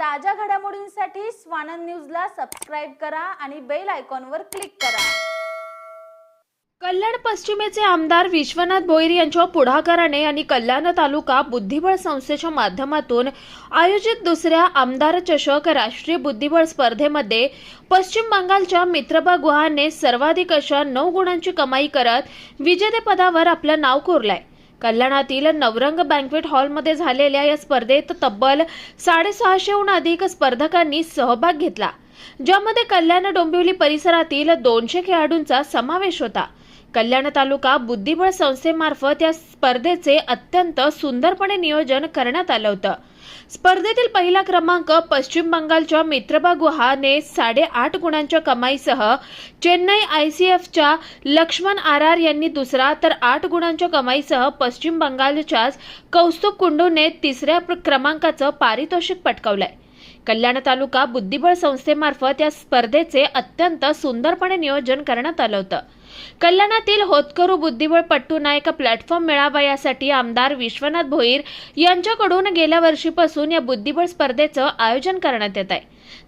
ताज्या घडामोडींसाठी स्वानंद न्यूजला सबस्क्राईब करा आणि बेल आयकॉनवर क्लिक करा. कल्याण पश्चिमेचे आमदार विश्वनाथ भोईर यांच्या पुढाकाराने आणि कल्याण तालुका बुद्धिबळ संस्थेच्या माध्यमातून आयोजित दुसऱ्या आमदार चषक राष्ट्रीय बुद्धिबळ स्पर्धेमध्ये पश्चिम बंगालच्या मित्रबा गुहाने सर्वाधिक अशा नऊ गुणांची कमाई करत विजेतेपदावर आपलं नाव कोरलंय. कल्याणातील नवरंग बँकवेट हॉलमध्ये झालेल्या या स्पर्धेत तब्बल साडेसहाशेहून अधिक स्पर्धकांनी सहभाग घेतला. ज्यामध्ये कल्याण डोंबिवली परिसरातील दोनशे खेळाडूंचा समावेश होता. कल्याण तालुका बुद्धिबळ संस्थेमार्फत या स्पर्धेचे अत्यंत सुंदरपणे नियोजन करण्यात आलं होतं. स्पर्धेतील पहिला क्रमांक पश्चिम बंगालच्या मित्रबा गुहाने साडेआठ गुणांच्या कमाईसह चेन्नई आय सी एफच्या लक्ष्मण आर आर यांनी दुसरा तर आठ गुणांच्या कमाईसह पश्चिम बंगालच्याच कौस्तुभ कुंडूने तिसऱ्या क्रमांकाचं पारितोषिक पटकावलंय. कल्याण तालुका बुद्धिबळ संस्थेमार्फत या स्पर्धेचे अत्यंत सुंदरपणे नियोजन करण्यात आलं होतं. कल्याणातील होतकरू बुद्धिबळ पट्टू नायक प्लॅटफॉर्म मिळावा यासाठी आमदार विश्वनाथ भोईर यांच्याकडून गेल्या वर्षीपासून या बुद्धिबळ स्पर्धेचं आयोजन करण्यात येत आहे.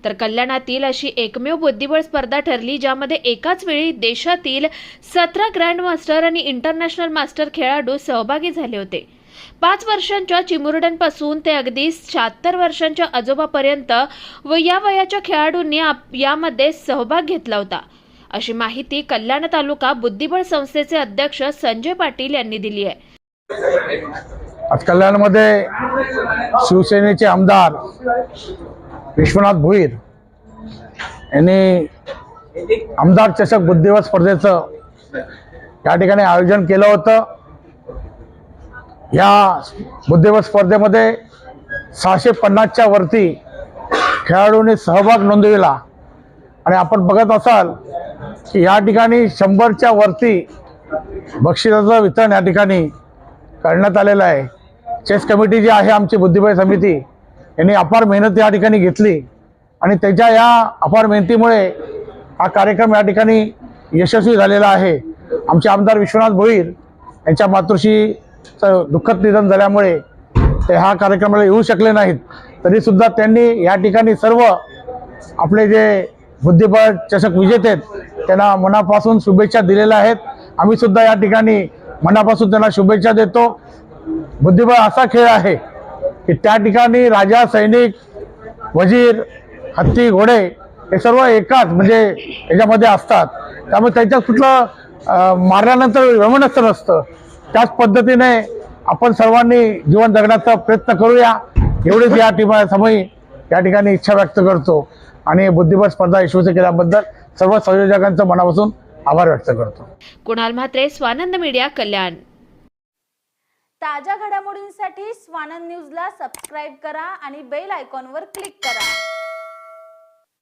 तर कल्याणातील अशी एकमेव बुद्धिबळ स्पर्धा ठरली ज्यामध्ये एकाच वेळी देशातील सतरा ग्रँड मास्टर आणि इंटरनॅशनल मास्टर खेळाडू सहभागी झाले होते. पाच वर्षांच्या चिमुरड्यांपासून ते अगदी शहात्तर वर्षांच्या आजोबापर्यंत व या वयाच्या खेळाडूंनी आप- यामध्ये सहभाग घेतला होता. अशी माहिती कल्याण तालुका बुद्धिबळ संस्थेचे अध्यक्ष संजय पाटील यांनी दिली आहे. आज कल्याणमध्ये शिवसेनेचे आमदार विश्वनाथ भोईर यांनी आमदार चषक बुद्धिबळ स्पर्धेचं या ठिकाणी आयोजन केलं होतं. या बुद्धिबळ स्पर्धेमध्ये सहाशे पन्नासच्या वरती खेळाडूंनी सहभाग नोंदविला. आणि आपण बघत असाल या ठिकाणी शंभरच्या वरती बक्षिसाचं वितरण या ठिकाणी करण्यात आलेलं आहे. चेस कमिटी जी आहे आमची बुद्धिबळ समिती यांनी अपार मेहनत या ठिकाणी घेतली आणि त्याच्या या अपार मेहनतीमुळे हा कार्यक्रम या ठिकाणी यशस्वी झालेला आहे. आमचे आमदार विश्वनाथ भोईर यांच्या मातृशीचं दुःखद निधन झाल्यामुळे ते हा कार्यक्रमाला येऊ शकले नाहीत. तरीसुद्धा त्यांनी या ठिकाणी सर्व आपले जे बुद्धिबळ चषक विजेते आहेत त्यांना मनापासून शुभेच्छा दिलेल्या आहेत. आम्ही सुद्धा या ठिकाणी मनापासून त्यांना शुभेच्छा देतो. बुद्धिबळ असा खेळ आहे की त्या ठिकाणी राजा सैनिक वजीर हत्ती घोडे हे सर्व एकाच म्हणजे याच्यामध्ये असतात. त्यामुळे त्यांच्यात कुठलं मारल्यानंतर विमनस्थ नसतं. त्याच पद्धतीने आपण सर्वांनी जीवन जगण्याचा प्रयत्न करूया. एवढीच या टीमा समयी या ठिकाणी इच्छा व्यक्त करतो. आणि बुद्धिबळ स्पर्धा यशस्वी केल्याबद्दल सर्व संयोजकांचं मनापासून आभार व्यक्त करतो. कुणाल म्हात्रे स्वानंद मीडिया कल्याण. ताज्या घडामोडींसाठी स्वानंद न्यूजला सबस्क्राईब करा आणि बेल आयकॉनवर क्लिक करा.